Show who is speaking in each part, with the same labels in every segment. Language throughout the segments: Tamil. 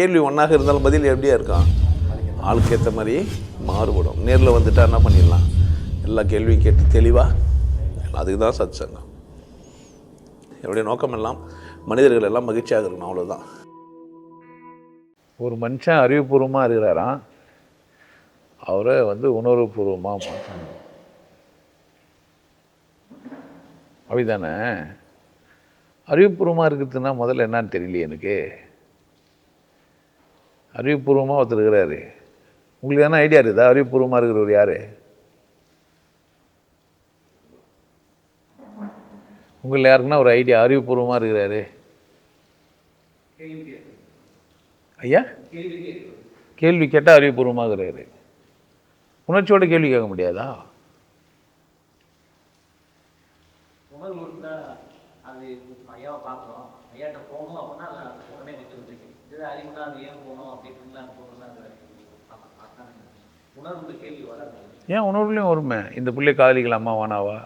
Speaker 1: கேள்வி ஒன்றாக இருந்தாலும் பதில் எப்படியா இருக்கான் ஆளுக்கு ஏற்ற மாதிரி மாறுபடும். நேரில் வந்துட்டா என்ன பண்ணிடலாம்? எல்லா கேள்வியும் கேட்டு தெளிவாக அதுக்கு தான் சத் சங்கம் என்னுடைய நோக்கம் எல்லாம் மனிதர்கள் எல்லாம் மகிழ்ச்சியாக இருக்கணும் அவ்வளோதான்
Speaker 2: ஒரு மனுஷன் அறிவுபூர்வமாக இருக்கிறாராம். அவரை வந்து உணர்வுபூர்வமாக மாற்றணும் அப்படிதானே அறிவுபூர்வமாக இருக்கிறதுனா முதல்ல என்னன்னு தெரியலையே எனக்கு. அறிவுபூர்வமாக ஒருத்தர் இருக்கிறாரு. உங்களுக்கு என்ன ஐடியா இருக்குதா? அறிவுபூர்வமாக இருக்கிறவர் யார்? உங்களில் யாருக்குன்னா ஒரு ஐடியா அறிவுபூர்வமாக இருக்கிறாரு. ஐயா? கேள்வி கேட்டால் அறிவுபூர்வமாக இருக்கிறாரு. உணர்ச்சியோட கேள்வி கேட்க முடியாதா?
Speaker 3: அது ஐயாவை பார்க்குறோம் ஐயாட்ட போகணும் அப்படின்னா அது உடனே விட்டு இது அறிவுனா அது ஏன் போகணும் அப்படின்ட்டுலாம் போகணும் அது அதான் உணர்வு கேள்வி வராது
Speaker 2: ஏன் உணர்வுலையும் வருமே? இந்த பிள்ளை காதலிக்கலாமா வானாவா?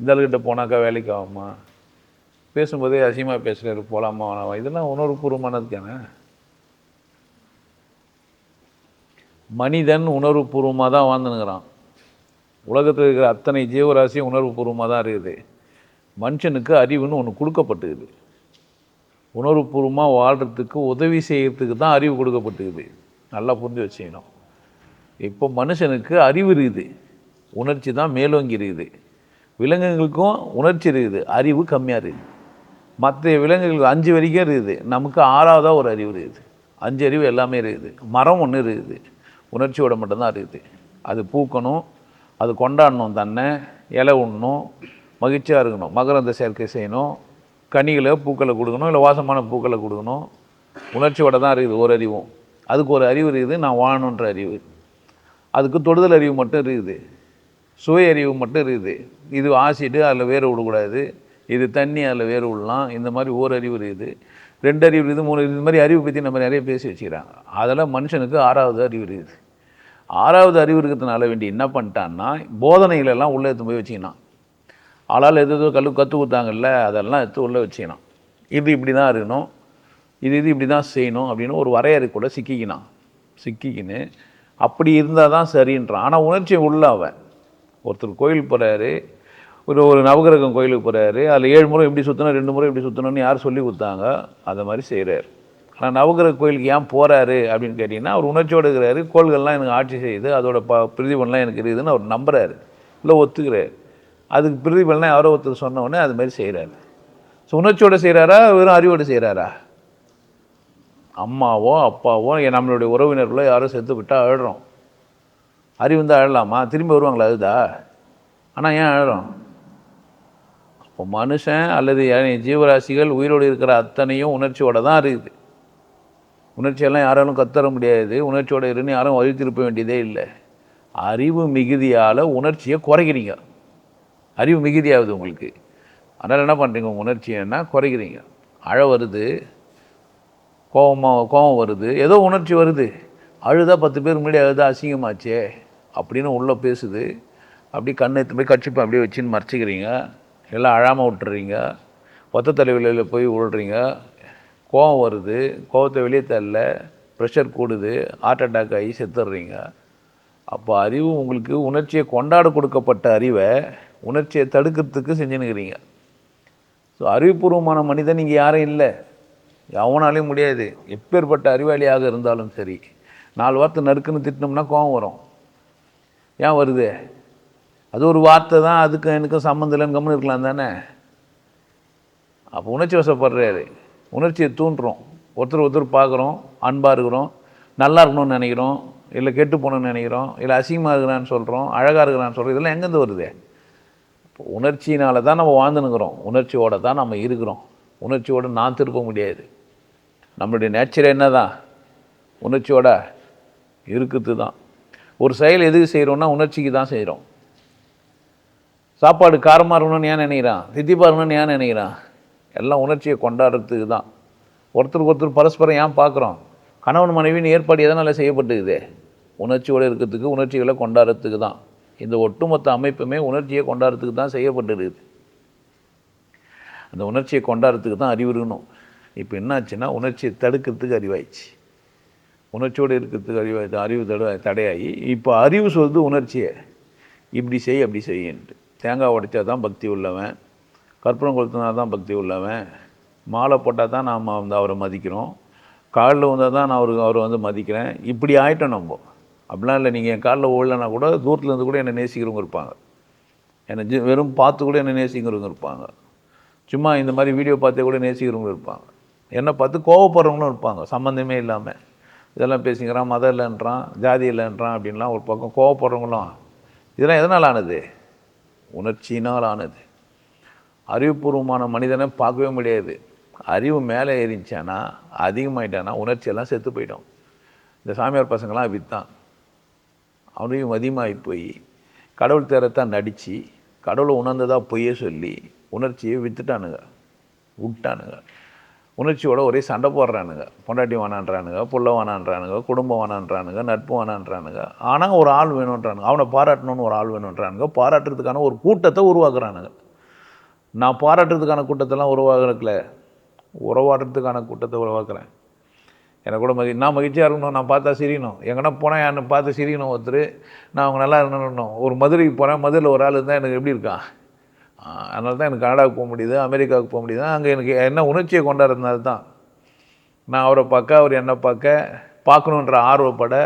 Speaker 2: இந்த ஆளுகிட்ட போனாக்கா வேலைக்கு ஆகுமா? பேசும்போதே அசிங்கமாக பேசுகிறாரு போகலாமா வானாவா? இதெல்லாம் உணர்வுபூர்வமானது தானே? மனிதன் உணர்வுபூர்வமாக தான் வாழ்ந்துனுங்கிறான் உலகத்தில் இருக்கிற அத்தனை ஜீவராசியும் உணர்வுபூர்வமாக தான் இருக்குது. மனுஷனுக்கு அறிவுன்னு ஒன்று கொடுக்கப்பட்டுக்குது. உணர்வுபூர்வமாக வாழ்கிறதுக்கு உதவி செய்கிறதுக்கு தான் அறிவு கொடுக்கப்பட்டுக்குது. நல்லா புரிஞ்சு வச்சுக்கணும். இப்போ மனுஷனுக்கு அறிவு இருக்குது. உணர்ச்சி தான் மேலோங்கி இருக்குது. விலங்குகளுக்கும் உணர்ச்சி இருக்குது. அறிவு கம்மியாக இருக்குது. மற்ற விலங்குகளுக்கு அஞ்சு வரைக்கும் இருக்குது. நமக்கு ஆறாவதாக ஒரு அறிவு இருக்குது. அஞ்சு அறிவு எல்லாமே இருக்குது. மரம் ஒன்று இருக்குது. உணர்ச்சியோட மட்டும்தான் இருக்குது. அது பூக்கணும். அது கொண்டாடணும் தன்னை. இலை உண்ணணும். மகிழ்ச்சியாக இருக்கணும். மகரந்த சேர்க்கை செய்யணும். கனிகளை பூக்களை கொடுக்கணும். இல்லை வாசமான பூக்களை கொடுக்கணும். உணர்ச்சியோட தான் இருக்குது ஒரு அறிவும். அதுக்கு ஒரு அறிவு இருக்குது. நான் வாழணுன்ற அறிவு. அதுக்கு தொடுதல் அறிவு மட்டும் இருக்குது. சுவை அறிவு மட்டும் இருக்குது. இது ஆசிட்டு அதில் வேறு விடக்கூடாது. இது தண்ணி அதில் வேறு விடலாம். இந்த மாதிரி ஓர் அறிவு இருக்குது. ரெண்டு அறிவு இருக்குது மூணு இது மாதிரி அறிவு பற்றி நம்ம நிறைய பேசி வச்சுக்கிறாங்க. அதெல்லாம் மனுஷனுக்கு ஆறாவது அறிவு இருக்குது. ஆறாவது அறிவு இருக்கிறதுனால வேண்டி என்ன பண்ணிட்டான்னா போதனைகளெல்லாம் உள்ளே எடுத்து போய் வச்சுக்கினான். ஆளால் எது எதோ கல் கற்றுக் கொடுத்தாங்கல்ல அதெல்லாம் எடுத்து உள்ளே வச்சுக்கினான். இது இப்படி தான் இருக்கணும். இது இது இப்படி தான் செய்யணும் அப்படின்னு ஒரு வரையறைக்குள்ளே சிக்கிக்கினான். சிக்கிக்கின்னு அப்படி இருந்தால் தான் சரின்றான். ஆனால் உணர்ச்சி உள்ள அவன். ஒருத்தர் கோயில் போகிறாரு ஒரு ஒரு நவகிரகம் கோயிலுக்கு போகிறாரு அதில் ஏழு முறை எப்படி சுற்றணும் ரெண்டு முறை எப்படி சுற்றணும்னு யார் சொல்லி கொடுத்தாங்க? அதை மாதிரி செய்கிறார் ஆனால் நவகிரக கோயிலுக்கு ஏன் போகிறாரு அப்படின்னு கேட்டிங்கன்னா அவர் உணர்ச்சியோடு இருக்கிறாரு. கோள்கள்லாம் எனக்கு ஆட்சி செய்யுது. அதோட ப பிரதிபலன்லாம் எனக்கு இருக்குதுன்னு அவர் நம்புகிறாரு இல்லை ஒத்துக்கிறார். அதுக்கு பிரதிபலனை யாரோ ஒருத்தர் சொன்ன உடனே அது மாதிரி செய்கிறாரு ஸோ உணர்ச்சியோடு செய்கிறாரா வெறும் அறிவோடு செய்கிறாரா அம்மாவோ அப்பாவோ நம்மளுடைய உறவினர்களோ யாரோ செத்து விட்டால் அழுறோம் அறிவு இருந்தால் அழலாமா திரும்பி வருவாங்களா அதுதா? ஆனால் ஏன் அழுறோம் அப்போ மனுஷன் அல்லது ஜீவராசிகள் உயிரோடு இருக்கிற அத்தனையும் உணர்ச்சியோட தான் இருக்குது. உணர்ச்சியெல்லாம் யாராலும் கத்தர முடியாது. உணர்ச்சியோட இருன்னு யாரும் வழி திருப்ப வேண்டியதே இல்லை. அறிவு மிகுதியால் உணர்ச்சியை குறைக்கிறீங்க. அறிவு மிகுதியாகுது உங்களுக்கு. அதனால் என்ன பண்ணுறீங்க உங்கள் உணர்ச்சியன்னா குறைக்கிறீங்க? அழ வருது. கோபமாக கோபம் வருது. ஏதோ உணர்ச்சி வருது. அழுதா பத்து பேர் முன்னாடி அழுதா அசிங்கமாச்சே அப்படின்னு உள்ளே பேசுது. அப்படி கண்ணை எடுத்து போய் கட்சிப்பை அப்படியே வச்சுன்னு மறைச்சிக்கிறீங்க. எல்லாம் அழாமல் விட்டுறீங்க. ஒத்த தலைவலியில் போய் விழுறீங்க கோபம் வருது. கோபத்தை வெளியே தரல. ப்ரெஷர் கூடுது. ஹார்ட் அட்டாக் ஆகி செத்துடுறீங்க அப்போ அறிவு உங்களுக்கு உணர்ச்சியை கொண்டாட கொடுக்கப்பட்ட அறிவை உணர்ச்சியை தடுக்கிறதுக்கு செஞ்சுன்னுக்கிறீங்க. ஸோ அறிவுபூர்வமான மனிதன் இங்கே யாரும் இல்லை. எவனாலையும் முடியாது. எப்பேற்பட்ட அறிவாளியாக இருந்தாலும் சரி. நாலு வார்த்தை நறுக்குன்னு திட்டினோம்னா கோவம் வரும். ஏன் வருது? அது ஒரு வார்த்தை தான் அதுக்கும் எனக்கும் சம்மந்தம் இல்லைன்னு கம்முன்னு இருக்கலாம் தானே? அப்போ உணர்ச்சி வசப்படுறாரு. உணர்ச்சியை தூண்டுறோம். ஒருத்தர் ஒருத்தர் பார்க்குறோம் அன்பாக இருக்கிறோம் நல்லா இருக்கணும்னு நினைக்கிறோம் இல்லை கெட்டு போகணும்னு நினைக்கிறோம் இல்லை அசிங்கமாக இருக்கிறான்னு சொல்கிறோம் அழகாக இருக்கிறான்னு சொல்கிறோம் இதெல்லாம் எங்கேருந்து வருது? இப்போ உணர்ச்சியினால தான் நம்ம வாழ்ந்துனுக்குறோம் உணர்ச்சியோடு தான் நம்ம இருக்கிறோம். உணர்ச்சியோடு நான் திருப்ப முடியாது. நம்மளுடைய நேச்சர் என்ன தான் உணர்ச்சியோட இருக்குது தான். ஒரு செயல் எதுக்கு செய்கிறோன்னா உணர்ச்சிக்கு தான் செய்கிறோம் சாப்பாடு காரமாக இருக்கணும்னு ஏன் நினைக்கிறான்? தித்திப்பா இருக்கணும்னு ஏன் நினைக்கிறான்? எல்லாம் உணர்ச்சியை கொண்டாடுறதுக்கு தான். ஒருத்தருக்கு ஒருத்தர் பரஸ்பரம் ஏன் பார்க்குறோம்? கணவன் மனைவின்னு ஏற்பாடு எதனால் செய்யப்பட்டுக்குது உணர்ச்சியோடு இருக்கிறதுக்கு உணர்ச்சிகளை கொண்டாடுறதுக்கு தான். இந்த ஒட்டுமொத்த அமைப்புமே உணர்ச்சியை கொண்டாடுறதுக்கு தான் செய்யப்பட்டிருக்குது. அந்த உணர்ச்சியை கொண்டாடுறதுக்கு தான் அறிவு இருக்கணும் இப்போ என்னாச்சுன்னா உணர்ச்சியை தடுக்கிறதுக்கு அறிவாயிடுச்சு. உணர்ச்சியோடு இருக்கிறதுக்கு அறிவு அறிவு தடை தடையாகி இப்போ அறிவு சொல்லுது உணர்ச்சியை. இப்படி செய் அப்படி செய்யின்ட்டு. தேங்காய் உடைச்சா தான் பக்தி உள்ளவன். கற்பூரம் கொளுத்தினா தான் பக்தி உள்ளவன். மாலை போட்டால் தான் நாம் வந்து அவரை மதிக்கிறோம். காலில் வந்தால் தான் நான் அவருக்கு அவரை வந்து மதிக்கிறேன். இப்படி ஆகிட்டோம் நம்ம. அப்படிலாம் இல்லை. நீங்கள் என் காலில் ஓடலன்னா கூட தூரத்துலேருந்து கூட என்னை நேசிக்கிறவங்க இருப்பாங்க. என்னை ஜி வெறும் பார்த்து கூட என்னை நேசிக்கிறவங்க இருப்பாங்க. சும்மா இந்த மாதிரி வீடியோ பார்த்தே கூட நேசிக்கிறவங்க இருப்பாங்க. என்னை பார்த்து கோவப்படுறவங்களும் இருப்பாங்க சம்மந்தமே இல்லாமல் இதெல்லாம் பேசிக்கிறான் மதம் இல்லைன்றான் ஜாதி இல்லைன்றான் அப்படின்லாம் ஒரு பக்கம் கோவப்படுறவங்களும் இதெல்லாம் எதனால் ஆனது? உணர்ச்சியினால் ஆனது. அறிவுபூர்வமான மனிதனை பார்க்கவே முடியாது. அறிவு மேலே ஏறிச்சானா அதிகமாயிட்டானா உணர்ச்சியெல்லாம் செத்து போயிடும். இந்த சாமியார் பசங்களாம் அப்படித்தான். அவனையும் அதிகமாகி போய் கடவுள் தேரத்தான் நடித்து கடவுளை உணர்ந்ததாக பொய்யே சொல்லி உணர்ச்சியை விற்றுட்டானுங்க விட்டானுங்க. உணர்ச்சியோட ஒரே சண்டை போடுறானுங்க. பொண்டாட்டி வேணான்றானுங்க புள்ள வேணான்றானுங்க குடும்பம் வேணான்றானுங்க நட்பு வேணான்றானுங்க. ஆனால் ஒரு ஆள் வேணுன்றானுங்க அவனை பாராட்டணும்னு ஒரு ஆள் வேணுன்றானுங்க பாராட்டுறதுக்கான ஒரு கூட்டத்தை உருவாக்குறானுங்க. நான் பாராட்டுறதுக்கான கூட்டத்தெல்லாம் உருவாக்குறதுல உறவாடுறதுக்கான கூட்டத்தை உருவாக்குறேன். எனக்கு கூட மகி நான் மகிழ்ச்சியாக இருக்கணும் நான் பார்த்தா சிரியணும் எங்கன்னா போனால் என்னை பார்த்து சிரியணும் ஒருத்தர். நான் அவங்க நல்லா இருக்கணும் ஒரு மதுரைக்கு போகிறேன் மதுரையில் ஒரு ஆள் இருந்தால் எனக்கு எப்படி இருக்கான்? அதனால தான் எனக்கு கனடாவுக்கு போக முடியுது அமெரிக்காவுக்கு போக முடியுது. அங்கே எனக்கு என்ன உணர்ச்சியை கொண்டாடுறதுனால தான் நான் அவரை பார்க்க அவர் என்னை பார்க்க பார்க்கணுன்ற ஆர்வப்பட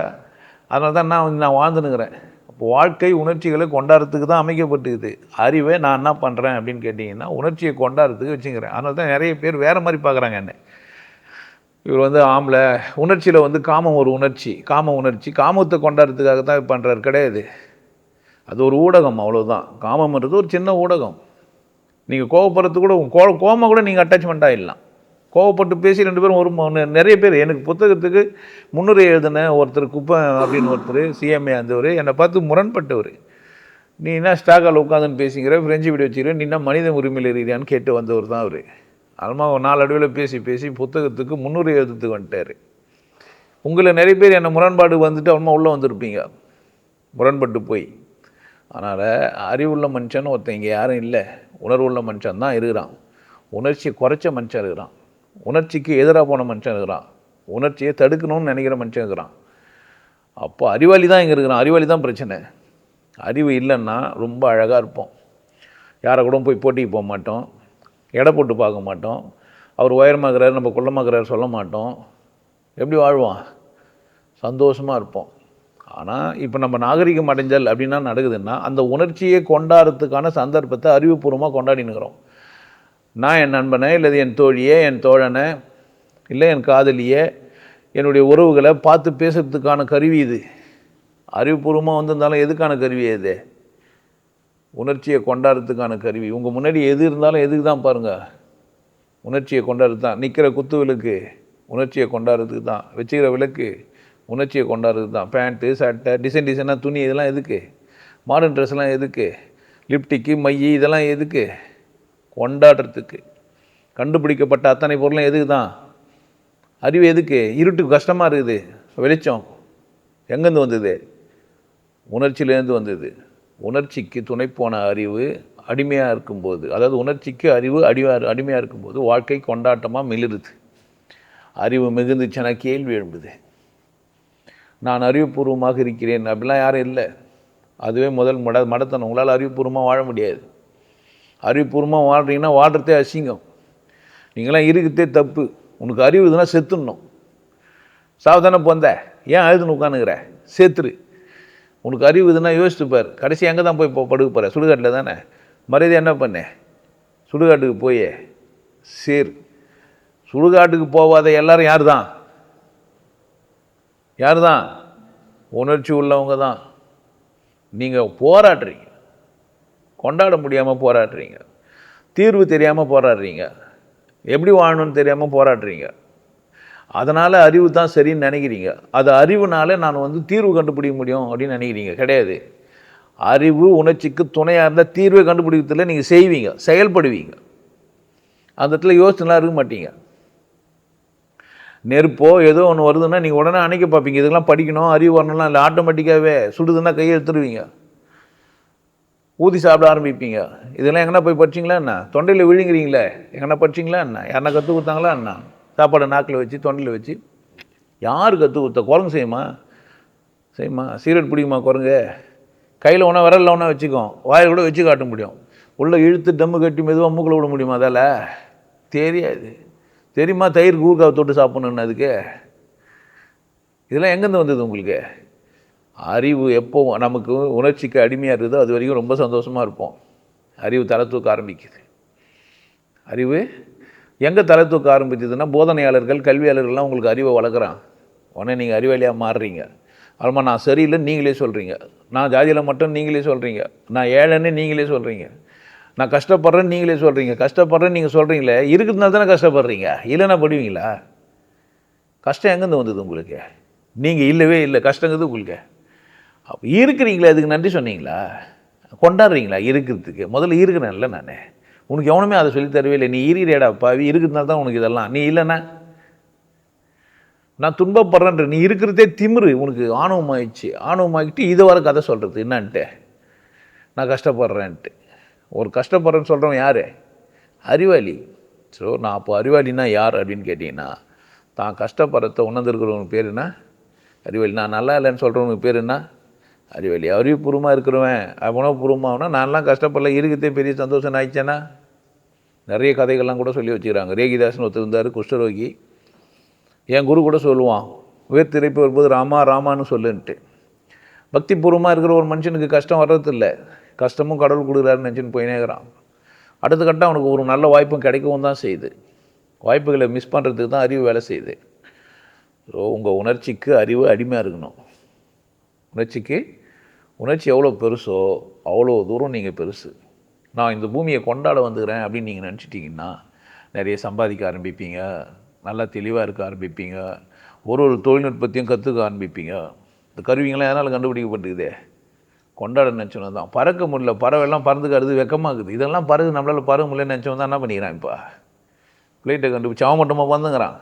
Speaker 2: அதனால தான் நான் வந்து நான் வாழ்ந்துனுங்கிறேன் அப்போ வாழ்க்கை உணர்ச்சிகளை கொண்டாடுறதுக்கு தான் அமைக்கப்பட்டுக்குது அறிவை நான் என்ன பண்ணுறேன் அப்படின்னு கேட்டிங்கன்னா உணர்ச்சியை கொண்டாடுறதுக்கு வச்சுக்கிறேன். அதனால தான் நிறைய பேர் வேறு மாதிரி பார்க்குறாங்க என்ன. இவர் வந்து ஆம்பளை உணர்ச்சியில் வந்து காமம் ஒரு உணர்ச்சி காம உணர்ச்சி. காமத்தை கொண்டாடுறதுக்காக தான் பண்ணுறாரு கிடையாது. அது ஒரு ஊடகம் அவ்வளோதான் காமம்ன்றது ஒரு சின்ன ஊடகம். நீங்கள் கோவப்படுறது கூட கோ கோவமாக கூட நீங்கள் அட்டாச்மெண்ட் ஆகிடலாம் கோவப்பட்டு பேசி ரெண்டு பேரும் ஒரு நிறைய பேர் எனக்கு புத்தகத்துக்கு முன்னுரை எழுதின ஒருத்தர் குப்பை அப்படின்னு ஒருத்தர் சிஎம்ஏ அந்தவர் என்னை பார்த்து முரண்பட்டவர். நீ என்ன ஸ்டாக்கால் உட்காந்துன்னு பேசிக்கிற ஃப்ரெஞ்சு வீடியோ வச்சுக்கிற நீ என்ன மனித உரிமையில் இருக்கிறியான்னு கேட்டு வந்தவர் தான் அவர். அதுமா ஒரு நாலு அடிவில் பேசி பேசி புத்தகத்துக்கு முன்னுரை எழுதுறதுக்கு வந்துட்டார். உங்களை நிறைய பேர் என்னை முரண்பாடு வந்துட்டு அவனுமா உள்ளே வந்திருப்பீங்க. முரண்பட்டு போய். அதனால் அறிவுள்ள மனுஷன் ஒருத்தன் இங்கே யாரும் இல்லை. உணர்வுள்ள மனுஷன் தான் இருக்கிறான். உணர்ச்சியை குறைச்ச மனுஷன் இருக்கிறான். உணர்ச்சிக்கு எதிராக போன மனுஷன் இருக்கிறான். உணர்ச்சியை தடுக்கணும்னு நினைக்கிற மனுஷன் இருக்கிறான். அப்போ அறிவாளி தான் இங்கே இருக்கிறான். அறிவாளி தான் பிரச்சனை. அறிவு இல்லைன்னா ரொம்ப அழகாக இருப்போம். யாரை கூட போய் போட்டிக்கு போக மாட்டோம். எடை போட்டு பார்க்க மாட்டோம். அவர் உயரமாகிறார் நம்ம குள்ளமாகிறாரு சொல்ல மாட்டோம். எப்படி வாழ்வான்? சந்தோஷமாக இருப்போம். ஆனால் இப்போ நம்ம நாகரிகம் அடைஞ்சல் அப்படின்னா நடக்குதுன்னா அந்த உணர்ச்சியை கொண்டாடுறதுக்கான சந்தர்ப்பத்தை அறிவுபூர்வமாக கொண்டாடினுக்கிறோம் நான் என் நண்பனை இல்லை என் தோழியே என் தோழனை இல்லை என் காதலியே என்னுடைய உறவுகளை பார்த்து பேசுகிறதுக்கான கருவி இது. அறிவுபூர்வமாக வந்திருந்தாலும் எதுக்கான கருவி இது? உணர்ச்சியை கொண்டாடுறதுக்கான கருவி. உங்கள் முன்னாடி எது இருந்தாலும் எதுக்கு தான் பாருங்கள் உணர்ச்சியை கொண்டாடுறது தான். நிற்கிற குத்து விளக்கு உணர்ச்சியை கொண்டாடுறதுக்கு தான். வச்சுக்கிற விளக்கு உணர்ச்சியை கொண்டாடுறது தான். பேண்ட்டு சட்டை டிசைன் டிசைனாக துணி இதெல்லாம் எதுக்கு? மாடர்ன் ட்ரெஸ்லாம் எதுக்கு? லிப்டிக்கு மை இதெல்லாம் எதுக்கு? கொண்டாடுறதுக்கு. கண்டுபிடிக்கப்பட்ட அத்தனை பொருளும் எதுக்கு தான்? அறிவு எதுக்கு? இருட்டு கஷ்டமாக இருக்குது. வெளிச்சம் எங்கேருந்து வந்தது? உணர்ச்சியிலேருந்து வந்தது. உணர்ச்சிக்கு துணை போன அறிவு அடிமையாக இருக்கும்போது அதாவது உணர்ச்சிக்கு அறிவு அடிமையாக அடிமையாக இருக்கும்போது வாழ்க்கை கொண்டாட்டமாக மிளிருது. அறிவு மிகுந்துச்சுன்னா கேள்வி எழும்புது. நான் அறிவுபூர்வமாக இருக்கிறேன் அப்படிலாம் யாரும் இல்லை. அதுவே முதல் மட மடத்தனம். உங்களால் அறிவுபூர்வமாக வாழ முடியாது. அறிவுபூர்வமாக வாழ்கிறீங்கன்னா வாழ்கிறதே அசிங்கம். நீங்களாம் இருக்கிறதே தப்பு. உனக்கு அறிவு இதுனா செத்துடணும். சாவதானே போந்த ஏன் அழுதுன்னு உட்காந்துக்கிற? செத்துரு. உனக்கு அறிவு இதுனா யோசிச்சுப்பார் கடைசி அங்கே தான் போய் படுக்க போகிற சுடுகாட்டில் தானே? மரியாதை என்ன பண்ண? சுடுகாட்டுக்கு போய். சேர். சுடுகாட்டுக்கு போகாத எல்லாரும் யார் தான் யார் தான் உணர்ச்சி உள்ளவங்க தான் நீங்கள் போராடுறீங்க. கொண்டாட முடியாமல் போராடுறீங்க. தீர்வு தெரியாமல் போராடுறீங்க. எப்படி வாழணும்னு தெரியாமல் போராடுறீங்க. அதனால் அறிவு தான் சரின்னு நினைக்கிறீங்க. அது அறிவுனால நான் வந்து தீர்வு கண்டுபிடிக்க முடியும் அப்படின்னு நினைக்கிறீங்க. கிடையாது. அறிவு உணர்ச்சிக்கு துணையாக இருந்தால் தீர்வை கண்டுபிடிக்கிறதுல நீங்கள் செய்வீங்க. செயல்படுவீங்க. அந்த இடத்துல யோசனைலாம் இருக்க மாட்டீங்க. நெருப்போ ஏதோ ஒன்று வருதுன்னா நீங்கள் உடனே அணைக்க பார்ப்பீங்க. இதுக்கெல்லாம் படிக்கணும் அறிவு வரணும்லாம் இல்லை. ஆட்டோமேட்டிக்காகவே சுடுதுன்னா கையை எடுத்துருவீங்க. ஊதி சாப்பிட ஆரம்பிப்பீங்க. இதெல்லாம் எங்கன்னா போய் படிச்சிங்களா என்ன? தொண்டையில் விழுங்குறீங்களே. எங்கன்னா படிச்சிங்களா என்ன? யாரா கற்றுக் கொடுத்தாங்களா என்ன? சாப்பாடை நாக்கில் வச்சு தொண்டையில் வச்சு. யார் கற்றுக் கொடுத்த? குரங்கு செய்யுமா? செய்யுமா? சீரட் பிடிக்குமா குரங்கு? கையில் ஒன்றா விரலில் ஒன்றா வச்சுக்கோம் வாயில் கூட வச்சு காட்ட முடியும். உள்ளே இழுத்து டம்மு கட்டி மெதுவாக மூக்கில் விட முடியுமா? அதால்? தெரியாது. தெரியுமா தயிர் ஊறுகாவை தொட்டு சாப்பிட்ணுன்னு அதுக்கு? இதெல்லாம் எங்கேருந்து வந்தது உங்களுக்கு? அறிவு எப்போ நமக்கு உணர்ச்சிக்கு அடிமையாக இருக்குதோ அது வரைக்கும் ரொம்ப சந்தோஷமாக இருப்போம். அறிவு தலை தூக்க ஆரம்பிக்குது. அறிவு எங்கே தலை தூக்க ஆரம்பிச்சதுன்னா போதனையாளர்கள் கல்வியாளர்கள்லாம் உங்களுக்கு அறிவை வளர்க்குறான். உடனே நீங்கள் அறிவாளியாக மாறுறீங்க. அப்புறமா நான் சரியில்லைன்னு நீங்களே சொல்கிறீங்க நான் ஜாதியில் மட்டும் நீங்களே சொல்கிறீங்க நான் ஏழைன்னு நீங்களே சொல்கிறீங்க நான் கஷ்டப்படுறேன்னு நீங்களே சொல்கிறீங்க கஷ்டப்படுறேன்னு நீங்கள் சொல்கிறீங்களே இருக்கிறதுனால தானே கஷ்டப்படுறீங்க? இல்லைன்னா படுவீங்களா? கஷ்டம் எங்கேருந்து வந்தது உங்களுக்கு? நீங்கள் இல்லவே இல்லை கஷ்டங்கிறது உங்களுக்கு. அப்போ இருக்கிறீங்களே அதுக்கு நன்றி சொன்னீங்களா? கொண்டாடுறீங்களா? இருக்கிறதுக்கு. முதல்ல இருக்கிறேன்ல நான். உனக்கு எவனுமே அதை சொல்லித் தரவே இல்லை. நீ இருக்கிறேடா பாவி இருக்கிறதுனால தான் உனக்கு இதெல்லாம். நீ இல்லைன்னா? நான் துன்பப்படுறேன்ற நீ இருக்கிறதே திமிரு. உனக்கு ஆணவமாயிடுச்சு. ஆணவமாகிட்டு இதை வர கதை சொல்கிறது என்னன்ட்டு. நான் கஷ்டப்படுறேன்ட்டு. ஒரு கஷ்டப்படுறேன்னு சொல்கிறவன் யார்? அறிவாளி. ஸோ நான் அப்போ அறிவாளினா யார் அப்படின்னு கேட்டிங்கன்னா தான் கஷ்டப்படுறத உணர்ந்துருக்கிறவனுக்கு பேர் என்ன? அறிவாளி. நான் நல்லா இல்லைன்னு சொல்கிறவனுக்கு பேர் என்ன? அறிவாளி. அறிவுபூர்வமாக இருக்கிறவன் உணவுபூர்வமாகனா நான்லாம் கஷ்டப்படல இருக்கிறதே பெரிய சந்தோஷம் ஆயிடுச்சேன்னா? நிறைய கதைகள்லாம் கூட சொல்லி வச்சுக்கிறாங்க. ரேகிதாசன் ஒருத்தர் இருந்தார் குஷ்டரோகி. என் குரு கூட சொல்லுவான் உயர் உயர்த்திரைப்பு வரும்போது ராமா ராமான்னு சொல்லுன்ட்டு. பக்திபூர்வமாக இருக்கிற ஒரு மனுஷனுக்கு கஷ்டம் வர்றதில்லை. கஷ்டமும் கடவுள் கொடுக்குறாருன்னு நினச்சின்னு போயினேங்கிறான் அடுத்த கட்டம் அவனுக்கு ஒரு நல்ல வாய்ப்பும் கிடைக்கவும் தான் செய்யுது. வாய்ப்புகளை மிஸ் பண்ணுறதுக்கு தான் அறிவு வேலை செய்யுது. ஸோ உங்கள் உணர்ச்சிக்கு அறிவு அடிமையாக இருக்கணும். உணர்ச்சிக்கு உணர்ச்சி எவ்வளோ பெருசோ அவ்வளோ தூரம் நீங்கள் பெருசு. நான் இந்த பூமியை கொண்டாட வந்துக்கிறேன் அப்படின்னு நீங்கள் நினச்சிட்டிங்கன்னா நிறைய சம்பாதிக்க ஆரம்பிப்பீங்க. நல்லா தெளிவாக இருக்க ஆரம்பிப்பீங்க. ஒரு ஒரு தொழில்நுட்பத்தையும் கற்றுக்க ஆரம்பிப்பீங்க. இந்த கருவிங்களாம் எதனால் கண்டுபிடிக்கப்பட்டுக்குதே கொண்டாட நினச்சோன்னு தான் பறக்க முடியல பறவைலாம் பறந்துக்கிறது வெக்கமாகுது. இதெல்லாம் பறகு நம்மளால் பறக்க முடியலன்னு நினச்சவன் தான் என்ன பண்ணிக்கிறான் இப்போ? ஃப்ளைட்டை கண்டுபிடிச்சி அவன் மட்டுமா வந்துங்கிறான்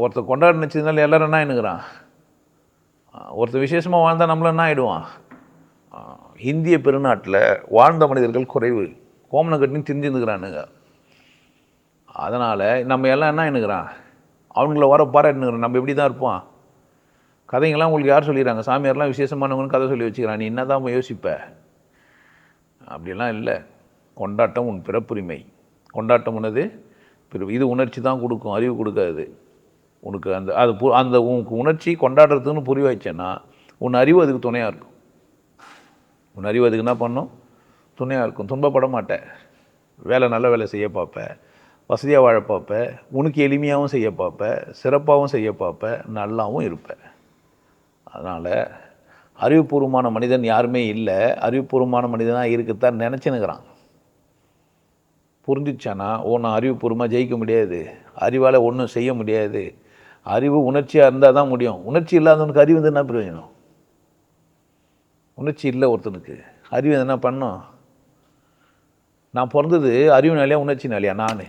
Speaker 2: ஒருத்தர் கொண்டாட நினச்சதுனால எல்லோரும் என்ன என்னங்கிறான் ஒருத்தர் விசேஷமாக வாழ்ந்தால் நம்மள என்ன ஆகிடுவான் இந்திய பெருநாட்டில் வாழ்ந்த மனிதர்கள் குறைவு. கோமனை கட்டின்னு திரிஞ்சுருந்துக்கிறானுங்க அதனால் நம்ம எல்லாம் என்ன என்னங்கிறான் அவங்கள வர பாராட்டுனுங்கிறான் நம்ம எப்படி தான் இருப்போம்? கதைங்கெல்லாம் உங்களுக்கு யார் சொல்லிடுறாங்க? சாமியார்லாம் விசேஷமானவங்கன்னு கதை சொல்லி வச்சுக்கிறான் நீ என்ன தான் யோசிப்ப? அப்படிலாம் இல்லை. கொண்டாட்டம் உன் பிறப்புரிமை. கொண்டாட்டம் உனது பிற இது உணர்ச்சி தான் கொடுக்கும். அறிவு கொடுக்காது. உனக்கு அந்த அது பு அந்த உனக்கு உணர்ச்சி கொண்டாடுறதுன்னு புரிய வச்சேன்னா உன் அறிவு அதுக்கு துணையாக இருக்கும். உன் அறிவு அதுக்கு என்ன பண்ணும்? துணையாக இருக்கும். துன்பப்பட மாட்டேன் வேலை நல்ல வேலை செய்ய பார்ப்பேன் வசதியாக வாழ பார்ப்பேன் உனக்கு எளிமையாகவும் செய்ய பார்ப்பேன் சிறப்பாகவும் செய்ய பார்ப்பேன் நல்லாவும் இருப்பேன் அதனால் அறிவுபூர்வமான மனிதன் யாருமே இல்லை. அறிவுபூர்வமான மனிதனாக இருக்குத்தான் நினச்சினுக்கிறான் புரிஞ்சிச்சானா? ஓ நான் அறிவுபூர்வமாக ஜெயிக்க முடியாது. அறிவால் ஒன்றும் செய்ய முடியாது. அறிவு உணர்ச்சியாக இருந்தால் தான் முடியும். உணர்ச்சி இல்லாதவனுக்கு அறிவு வந்து என்ன பிரயோஜனம்? உணர்ச்சி இல்லை ஒருத்தனுக்கு. அறிவு என்ன பண்ணும்? நான் பிறந்தது அறிவுனாலையா உணர்ச்சினாலையா? நான்.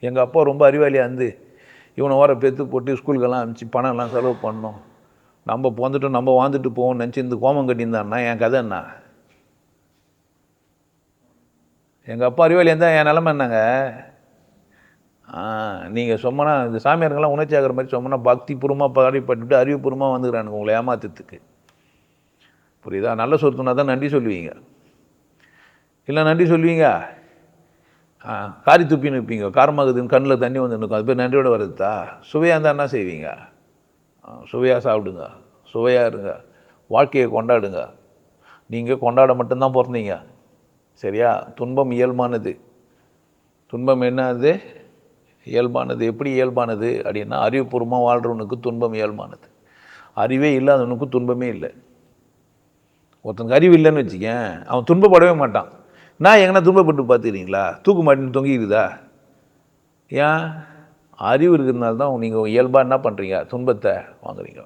Speaker 2: எங்கள் அப்பா ரொம்ப அறிவாளியாக இருந்து இவனை வர பெற்று போட்டு ஸ்கூலுக்கெல்லாம் அனுப்பிச்சு பணம்லாம் செலவு பண்ணோம் நம்ம பிறந்துட்டோம் நம்ம வாழ்ந்துட்டு போவோம்னு நினச்சி இந்த கோமம் கட்டியிருந்தான்னா என் கதை என்ன? எங்கள் அப்பா அறிவாளி இருந்தால் என் நிலமை என்னங்க? ஆ நீங்கள் சொன்னால் இந்த சாமியாருங்கெல்லாம் உணர்ச்சி ஆகிற மாதிரி சொன்னால் பக்திபூர்வமாக பாடிப்பட்டுட்டு அறிவுபூர்வமாக வந்துக்கிறானுங்க உங்களை ஏமாத்துறதுக்கு. புரியுதா? நல்ல சொத்துனா தான் நன்றி சொல்லுவீங்க. இல்லை நன்றி சொல்லுவீங்க? காரி துப்பின்னு இருப்பீங்க காரமாகுதுன்னு கண்ணில் தண்ணி வந்து நிற்கும் அது பேர் நன்றியோட வருதா? சுவையாக இருந்தால் என்ன செய்வீங்க? சுவையாக சாப்பிடுங்க. சுவையாக இருங்க. வாழ்க்கையை கொண்டாடுங்க. நீங்கள் கொண்டாட மட்டும்தான் பிறந்தீங்க. சரியா? துன்பம் இயல்பானது. துன்பம் என்னது? இயல்பானது. எப்படி இயல்பானது? அப்படின்னா அறிவுபூர்வமாக வாழ்கிறவனுக்கு துன்பம் இயல்பானது. அறிவே இல்லாதவனுக்கு துன்பமே இல்லை. ஒருத்தனுக்கு அறிவு இல்லைன்னு வச்சுக்கேன். அவன் துன்பப்படவே மாட்டான். நான் எங்கன்னா துன்பப்பட்டு பார்த்துக்கிறீங்களா? தூக்கு மாட்டின்னு தொங்கிக்குதா ஏன்? அறிவு இருக்கிறதுனால தான் நீங்கள் இயல்பாக என்ன பண்ணுறீங்க துன்பத்தை வாங்குறீங்க.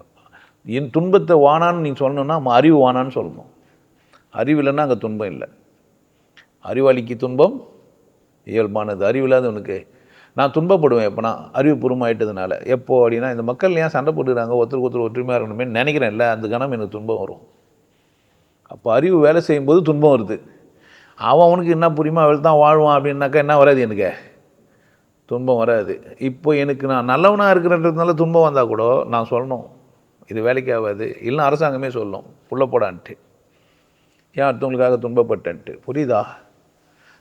Speaker 2: என் துன்பத்தை வானான்னு நீங்கள் சொல்லணும்னா நம்ம அறிவு வானான்னு சொல்லணும். அறிவு இல்லைன்னா அங்கே துன்பம் இல்லை. அறிவாளிக்கு துன்பம் இயல்பானது அறிவில்லாதவனுக்கு நான் துன்பப்படுவேன் எப்போனா அறிவுபூர்வமாயிட்டதுனால எப்போ அப்படின்னா இந்த மக்கள் ஏன் சண்டை போட்டுக்கிறாங்க? ஒருத்தருக்கு ஒருத்தர் ஒற்றுமையாக இருக்கணுமே நினைக்கிறேன் இல்லை அந்த கணம் எனக்கு துன்பம் வரும். அப்போ அறிவு வேலை செய்யும்போது துன்பம் வருது. அவன் அவனுக்கு என்ன புரியுமோ அவள் தான் வாழ்வான் அப்படின்னாக்கா என்ன வராது எனக்கு? துன்பம் வராது. இப்போ எனக்கு நான் நல்லவனாக இருக்கிறன்றதுனால துன்பம் வந்தால் கூட நான் சொல்லணும். இது வேலைக்கு ஆகாது. இல்லைன்னா அரசாங்கமே சொல்லும். புள்ள போடான்ட்டு. ஏன் அடுத்தவங்களுக்காக துன்பப்பட்டேன்ட்டு. புரியுதா?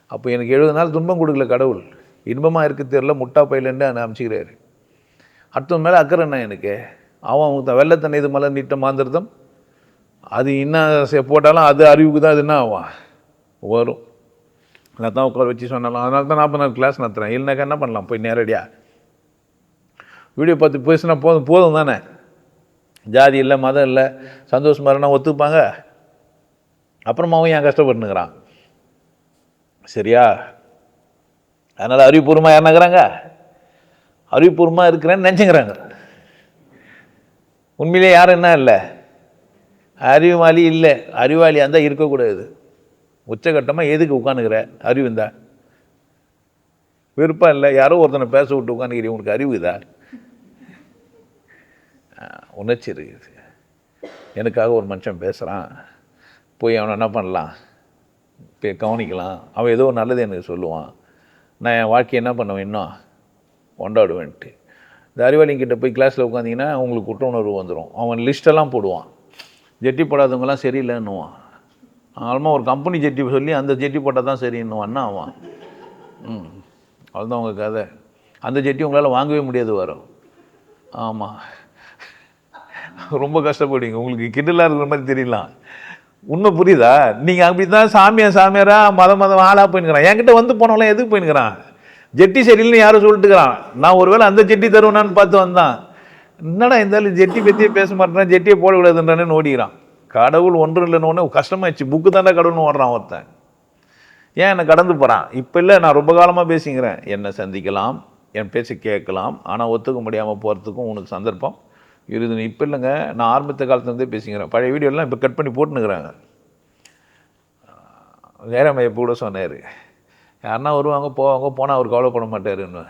Speaker 2: அப்போ எனக்கு எழுபது நாள் துன்பம் கொடுக்கல கடவுள். இன்பமாக இருக்க தெரியல முட்டா பையிலன்னு என்னை அமைச்சிக்கிறாரு. அடுத்தவன் மேலே அக்கறை என்ன எனக்கு? அவன் அவங்க வெள்ளத்தண்ணி இது மலர் நீட்ட மாந்திரதம். அது என்ன போட்டாலும் அது அறிவுக்கு தான் அது என்ன ஆகும்? வரும். நான் தான் உட்கார வச்சு சொன்னாலும் அதனால தான் நாற்பது நாள் கிளாஸ் நடத்துகிறேன் இல்லைனாக்கா என்ன பண்ணலாம்? போய் நேரடியாக வீடியோ பார்த்து பேசினா போதும் போதும் தானே? ஜாதி இல்லை மதம் இல்லை சந்தோஷமாக இருந்தால் ஒத்துப்பாங்க. அப்புறமாவும் ஏன் கஷ்டப்பட்டுனுக்குறான்? சரியா? அதனால் அறிவுபூர்வமாக யாருனாங்கிறாங்க அறிவுபூர்வமாக இருக்கிறேன்னு நினச்சிக்கிறாங்க. உண்மையிலே யாரும் என்ன இல்லை? அறிவாளி இல்லை. அறிவாளியாக இருந்தால் இருக்கக்கூடாது. உச்சகட்டமாக எதுக்கு உட்காந்துக்கிற அறிவு இருந்தா விருப்பம் இல்லை யாரோ ஒருத்தனை பேச விட்டு உட்காந்துக்கிறீங்க உங்களுக்கு அறிவு இதா? உணர்ச்சி இருக்குது. எனக்காக ஒரு மனுஷன் பேசுகிறான் போய் அவனை என்ன பண்ணலாம்? இப்போ கவனிக்கலாம். அவன் ஏதோ ஒரு நல்லது எனக்கு சொல்லுவான். நான் என் வாழ்க்கையை என்ன பண்ணுவேன் இன்னும்? கொண்டாடுவேன்ட்டு. இந்த அறிவாளிங்கிட்ட போய் கிளாஸில் உட்காந்திங்கன்னா அவங்களுக்கு குற்ற உணர்வு வந்துடும் அவன் லிஸ்ட்டெல்லாம் போடுவான். ஜெட்டி போடாதவங்கலாம் சரியில்லைன்னுவான். ஆல்மா ஒரு கம்பெனி ஜெட்டி சொல்லி அந்த ஜெட்டி போட்டால் தான் சரின்னுவான்னா அவன் ம். அவ்வளோதான் உங்கள் கதை. அந்த ஜெட்டி உங்களால் வாங்கவே முடியாது வரும் ஆமாம் ரொம்ப கஷ்டப்படுவீங்க. உங்களுக்கு கிண்டலாக இருக்கிற மாதிரி தெரியலாம் உண்மை புரியுதா? நீங்கள் அப்படி தான் சாமியார் சாமியாரா மத மதம் ஆளாக போயின்னுக்கிறான். என்கிட்ட வந்து போனவங்களாம் எதுக்கு போயின்னுக்கிறான்? ஜெட்டி சரியில்லைன்னு யாரும் சொல்லிட்டுக்கிறான். நான் ஒருவேளை அந்த ஜெட்டி தருவேனான்னு பார்த்து வந்தான். என்னடா இருந்தாலும் ஜெட்டி பற்றியே பேச மாட்டேன் ஜெட்டியை போடக்கூடாதுன்றானே ஓடிக்கிறான். கடவுள் ஒன்றும் இல்லைன்னு கஷ்டமாயிடுச்சு. புக்கு தாண்டா கடவுள்னு ஓடுறான் ஒருத்தன். ஏன் என்னை கடந்து போகிறான் இப்போ இல்லை நான் ரொம்ப காலமாக பேசிக்கிறேன். என்னை சந்திக்கலாம் என் பேச்சை கேட்கலாம் ஆனால் ஒத்துக்க முடியாமல் போகிறதுக்கும் உனக்கு சந்தர்ப்பம் இருது இப்போ இல்லைங்க நான் ஆரம்பித்த காலத்துலேருந்தே பேசிக்கிறேன். பழைய வீடியோலாம் இப்போ கட் பண்ணி போட்டுனுக்குறாங்க வேறமைய கூட சொன்னார். யாருன்னா வருவாங்க போவாங்க போனால் அவர் கவலைப்பட மாட்டாருன்னு.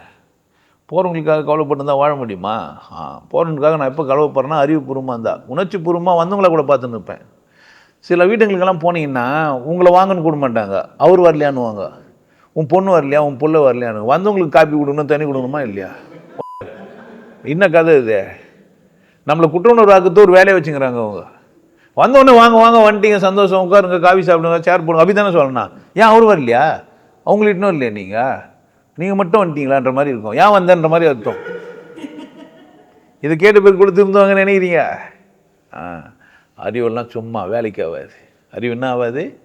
Speaker 2: போகிறவங்களுக்காக கவலைப்பட்டு வாழ முடியுமா? ஆ போகிறவங்களுக்காக நான் எப்போ கவலைப்படுறேன்னா அறிவுபூர்வமாக இருந்தால் உணர்ச்சி பூர்வமாக வந்தவங்கள கூட பார்த்து நிற்பேன் சில வீட்டுங்களுக்கெல்லாம் போனீங்கன்னா உங்களை வாங்கன்னு கொடுக்க மாட்டாங்க. அவர் வரலையான்னுவாங்க உன் பொண்ணு வரலையா? உன் புள்ள வரலையானு வந்தவங்களுக்கு காப்பி கொடுக்கணும் தண்ணி கொடுக்கணுமா இல்லையா? என்ன கதை இது? நம்மளை குற்றவுணர்வு ஆக்கத்து ஒரு வேலையை வச்சுக்கிறாங்க அவங்க. வந்தோடனே வாங்க வாங்க வந்துட்டீங்க சந்தோஷம். உட்காருங்க காஃபி சாப்பிடுங்க சேர் போடுங்க. அப்படி தானே சொல்லணும். ஏன் அவர் வரலையா? அவங்களுக்கு இன்னும் இல்லையா நீங்கள் நீங்கள் மட்டும் வந்துட்டீங்களான்ற மாதிரி இருக்கும். ஏன் வந்தேன்ற மாதிரி அர்த்தம். இது கேட்டு பேர் கொடுத்துருந்தவங்க நினைக்கிறீங்க? ஆ அறிவெல்லாம் சும்மா வேலைக்கு ஆகாது. அறிவு என்ன ஆகாது?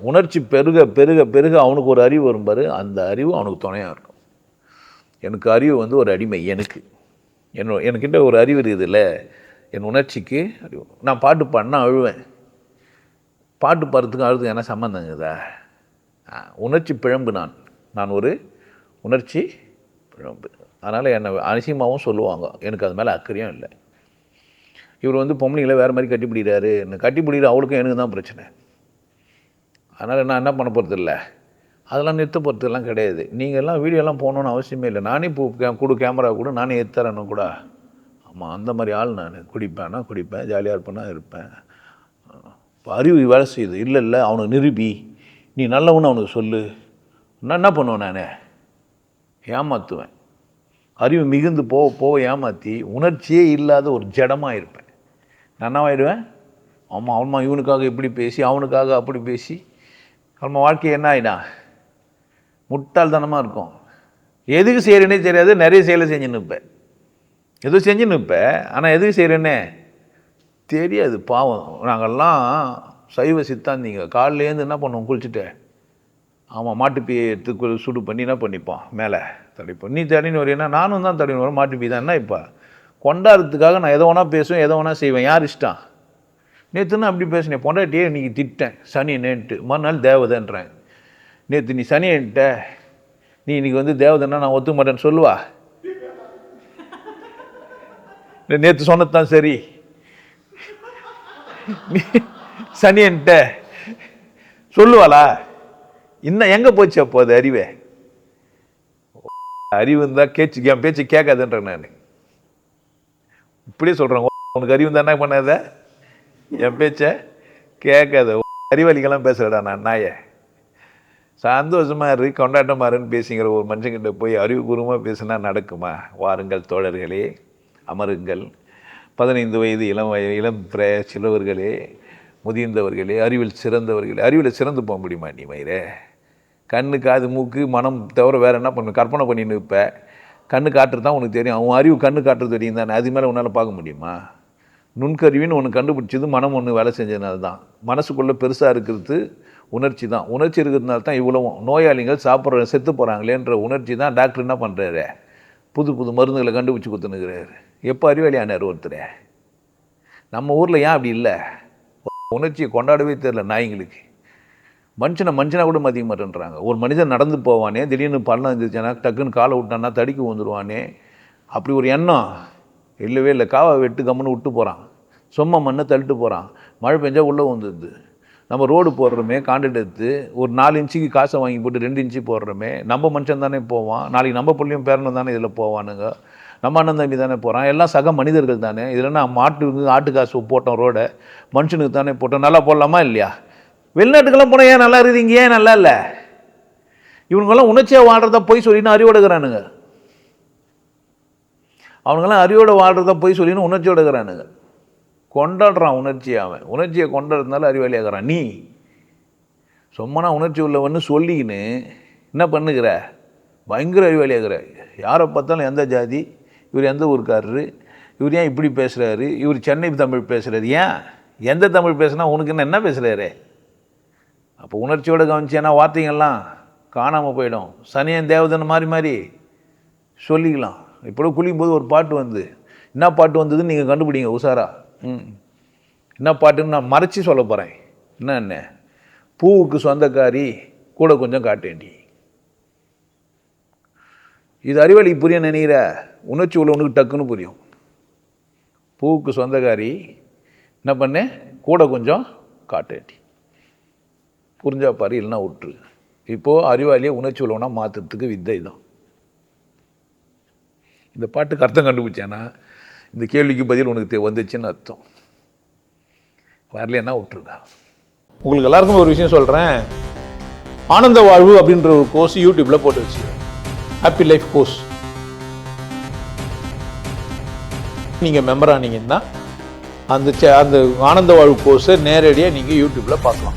Speaker 2: உணர்ச்சி பெருக பெருக பெருக அவனுக்கு ஒரு அறிவு வரும் பாரு. அந்த அறிவு அவனுக்கு துணையாக இருக்கும். எனக்கு அறிவு வந்து ஒரு அடிமை எனக்கு. என்ன எனக்கிட்ட ஒரு அறிவு இருக்குதுல்ல. என் உணர்ச்சிக்கு அறிவு. நான் பாட்டு பாடினா அழுவேன். பாட்டு பாடுறதுக்கும் அழுதுக்கு என்ன சம்மந்தங்குதா ஆ, உணர்ச்சி பிழம்பு நான். நான் ஒரு உணர்ச்சி பிழம்பு அதனால் என்னை அனிசியமாகவும் சொல்லுவாங்க. எனக்கு அது மேலே அக்கறையும் இல்லை. இவர் வந்து பொம்பளைங்களை வேறு மாதிரி கட்டி பிடிக்கிறாரு. என்ன கட்டி பிடிக்கிற அவளுக்கும் எனக்கு தான் பிரச்சனை. அதனால் நான் என்ன பண்ண போகிறது இல்லை? அதெல்லாம் நிறுத்த போகிறதுலாம் கிடையாது. நீங்கள் எல்லாம் வீடியோலாம் போகணுன்னு அவசியமே இல்லை. நானே இப்போ கே கொடு கேமரா கூட நானே எடுத்துறேன்னு கூட. ஆமாம் அந்த மாதிரி ஆள் நான் குடிப்பேன்னா குடிப்பேன். ஜாலியாக இருப்பேன்னா இருப்பேன். இப்போ அறிவு வேலை செய்யுது. இல்லை இல்லை அவனுக்கு நிரூபி. நீ நல்லவனு அவனுக்கு சொல்லு. நான் என்ன பண்ணுவேன் நான்? ஏமாற்றுவேன் அறிவு மிகுந்து போக போக ஏமாற்றி உணர்ச்சியே இல்லாத ஒரு ஜடமாக இருப்பேன் நான் என்னவாயிடுவேன் ஆமாம் அவன்மா இவனுக்காக இப்படி பேசி அவனுக்காக அப்படி பேசி நம்ம வாழ்க்கை என்ன ஆயிடா? முட்டாள்தனமாக இருக்கும். எதுக்கு செய்கிறேனே தெரியாது நிறைய செயலை செஞ்சு நிற்பேன் எதுவும் செஞ்சு நிற்பேன் ஆனால் எதுக்கு செய்கிறேனே தெரியாது பாவம். நாங்கள்லாம் சைவ சித்தாந்திங்க காலையிலேருந்து என்ன பண்ணுவோம் குளிச்சுட்டு? ஆமாம் மாட்டுப்பீ எடுத்து சூடு சுடு பண்ணி என்ன பண்ணிப்பான்? மேலே தடிப்போம் நீ தடின்னு வரீங்கன்னா நானும் தான் தடின்னு வரேன் மாட்டுப்பீ தான். என்ன இப்போ? கொண்டாடுறதுக்காக நான் எதை வேணா பேசுவேன் எதை வேணா செய்வேன். யார் இஷ்டம்? நேற்றுன்னு அப்படி பேசினேன் பொண்டாட்டியே இன்றைக்கி திட்டேன். சனி நேன்ட்டு. மறுநாள் தேவதைன்றேன். நேற்று நீ சனியன்ட்ட நீ இன்னைக்கு வந்து தேவதைன்னா நான் ஒத்துக்க மாட்டேன்னு சொல்லுவா? நேற்று சொன்னது தான் சரி. சனியன்ட்ட சொல்லுவாளா? இன்னும் எங்கே போச்சு அப்போ அது அறிவே? அறிவு இருந்தால் கேச்சு என் பேச்சு கேட்காதுன்றேன் நான். இப்படியே சொல்கிறேன் உனக்கு அறிவு இருந்தால் என்ன பண்ணாத? என் பேச்சை கேட்காத. அறிவாளிக்கெல்லாம் பேசுகிறடா நான் நாயே. சந்தோஷமா இரு கொண்டாட்டமாருன்னு பேசிங்கிற ஒரு மனுஷங்கிட்ட போய் அறிவுபூர்வமாக பேசினா நடக்குமா? வாருங்கள் தோழர்களே அமருங்கள். பதினைந்து வயது இளம் வய இளம் பிர சிலவர்களே முதிர்ந்தவர்களே அறிவில் சிறந்தவர்களே அறிவில் சிறந்து போக முடியுமா நீ மயிரே? கண்ணு காது மூக்கு மனம் தவிர வேறு என்ன பண்ணு கற்பனை பண்ணின்னு இப்போ கண்ணு காட்டுறது தான் உனக்கு தெரியும். அவன் அறிவு கண்ணு காட்டுறது தெரியும் தானே. அது மேலே உன்னால் பார்க்க முடியுமா? நுண்கருவின்னு ஒன்று கண்டுபிடிச்சது மனம் ஒன்று வேலை செஞ்சதுனால தான். மனசுக்குள்ளே பெருசாக இருக்கிறது உணர்ச்சி தான். உணர்ச்சி இருக்கிறதுனால தான் இவ்வளவும். நோயாளிகள் சாப்பிட்ற செத்து போகிறாங்களேன்ற உணர்ச்சி தான் டாக்டர் என்ன பண்ணுறாரு புது புது மருந்துகளை கண்டுபிடிச்சி கொடுத்துனுக்கிறாரு எப்போ அறிவாளியானார் ஒருத்தர்? நம்ம ஊரில் ஏன் அப்படி இல்லை? உணர்ச்சியை கொண்டாடவே தெரில நாய்ங்களுக்கு. மனுஷனை மனுஷனா கூட மதிக்க மாட்டேன்றாங்க. ஒரு மனிதன் நடந்து போவானே திடீர்னு பள்ளம் இருந்துச்சுன்னா டக்குன்னு காலை விட்டான்னா தடிக்கு வந்துடுவானே அப்படி ஒரு எண்ணம். இல்லவே இல்லை. காவை வெட்டு கம்முன்னு விட்டு போகிறான் சும்மா மண்ணை தள்ளிட்டு போகிறான் மழை பெஞ்சால் உள்ளே வந்துடுது. நம்ம ரோடு போடுறோமே கான்ட்ராக்ட் எடுத்து ஒரு நாலு இன்ச்சுக்கு காசை வாங்கி போட்டு ரெண்டு இன்ச்சு போடுறோமே நம்ம மனுஷன் தானே போவான். நாளைக்கு நம்ம பிள்ளையும் பேரணும் தானே இதில் போவானுங்க. நம்ம அண்ணன் தம்பி தானே போகிறான் எல்லாம் சக மனிதர்கள் தானே. இதில் நான் மாட்டுக்கு ஆட்டு காசு போட்டோம் ரோடை மனுஷனுக்கு தானே போட்டோம். நல்லா போடலாமா இல்லையா? வெளிநாட்டுக்கெல்லாம் போனால் ஏன் நல்லா இருக்கிறீங்க ஏன் நல்லா இல்லை? இவனுங்கெல்லாம் உணர்ச்சியாக வாழ்கிறத போய் சொல்லின்னு அறிவோடுகிறானுங்க அவனுங்கெல்லாம் அறிவோட வாழ்கிறதா போய் சொல்லின்னு உணர்ச்சியோடுகிறானுங்க கொண்டாடுறான் உணர்ச்சியை அவன். உணர்ச்சியை கொண்டாடுறதுனால அறிவாளியாகிறான். நீ சும்மனா உணர்ச்சி உள்ளவன்னு சொல்லிக்கின்னு என்ன பண்ணுகிற? பயங்கர அறிவாளியாகிற. யாரை பார்த்தாலும் எந்த ஜாதி? இவர் எந்த ஊருக்காரரு? இவர் ஏன் இப்படி பேசுகிறாரு இவர் சென்னை தமிழ் பேசுகிறாரு ஏன்? எந்த தமிழ் பேசுனா உனக்கு என்ன? என்ன பேசுகிறாரு அப்போ உணர்ச்சியோடு கவனிச்சேன்னா வார்த்தைங்கள்லாம் காணாமல் போயிடும். சனியன் தேவதன் மாதிரி மாதிரி சொல்லிக்கலாம். இப்போ குளிக்கும்போது ஒரு பாட்டு வந்து என்ன பாட்டு வந்ததுன்னு நீங்கள் கண்டுபிடிங்க உஷாரா? ம். என்ன பாட்டுன்னு நான் மறைச்சி சொல்ல போகிறேன் என்ன என்ன? பூவுக்கு சொந்தக்காரி கூட கொஞ்சம் காட்டேண்டி. இது அறிவாளி புரிய நினைக்கிற உணர்ச்சி உள்ளவனுக்கு டக்குன்னு புரியும். பூவுக்கு சொந்தக்காரி என்ன பண்ணேன் கூட கொஞ்சம் காட்டேண்டி. புரிஞ்சா பாரு இல்லைன்னா விட்டுரு இப்போது அறிவாளியை உணர்ச்சி உள்ளவனா மாற்றுறதுக்கு வித்தை தான் இந்த பாட்டுக்கு அர்த்தம் கண்டுபிடிச்சேன்னா இந்த கேள்விக்கு பதில் உனக்கு தெ- வந்துச்சுன்னு அர்த்தம். வரலைன்னா விட்டுருக்கா உங்களுக்கு எல்லாருக்கும் ஒரு விஷயம் சொல்கிறேன் ஆனந்த வாழ்வு அப்படின்ற ஒரு கோர்ஸ் யூடியூப்பில் போட்டு வச்சு ஹாப்பி லைஃப் கோர்ஸ் நீங்கள் மெம்பர் ஆனீங்கன்னா அந்த சே- அந்த ஆனந்த வாழ்வு கோர்ஸை நேரடியாக நீங்கள் யூடியூப்பில் பார்க்கலாம்.